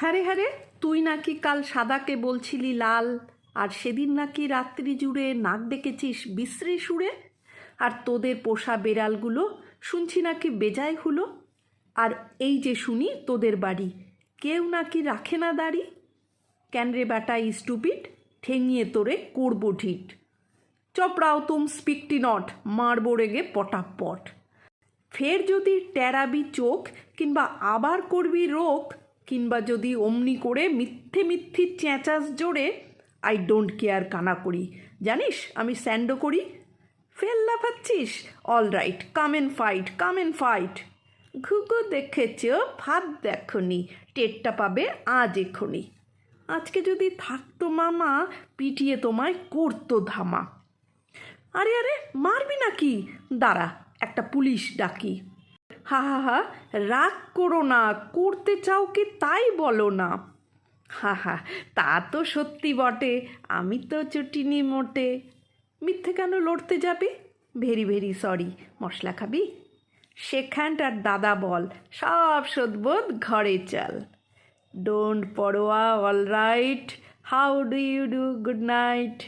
হ্যাঁ হ্যাঁ তুই নাকি কাল সাদাকে বলছিলি লাল, আর সেদিন নাকি রাত্রি জুড়ে নাক ডেকেছিস বিশ্রী সুরে? আর তোদের পোষা বেড়ালগুলো শুনছি নাকি বেজায় হলো? আর এই যে শুনি তোদের বাড়ি, কেউ নাকি রাখে না দাড়ি? ক্যান রে ব্যাটা স্টুপিড ঠেঙিয়ে তোরে করব ঠিট চপড়াও তুম স্পিকটি নট, মারবো রেগে পটাপট। ফের যদি টেরাবি চোখ কিংবা আবার করবি রোগ কিংবা যদি অমনি করে মিথ্যে মিথ্যি চেঁচাস জোরে আই ডোন্ট কেয়ার কানা করি। জানিস, আমি স্যান্ডো করি। ফেল লাফাচ্ছিস all right come and fight come and fight ঘুঘু দেখেছ? ভাত দেখনি। টেরটা পাবে আজ এখনি আজকে যদি থাকতো মামা, পিটিয়ে তোমায় করতো ধামা। আরে আরে, মারবি নাকি? দাঁড়া, একটা পুলিশ ডাকি। হা হা হা, রাগ করো না, করতে চাও কি তাই বলো না। হা হা, তা তো সত্যি বটে, আমি তো চুটিনি মোটে। মিথ্যে কেন লড়তে যাবে? ভেরি ভেরি সরি, মশলা খাবি? সেখানট আর দাদা বল, সব সদবোধ ঘরে চল। Don't Padwa all right how do you do good night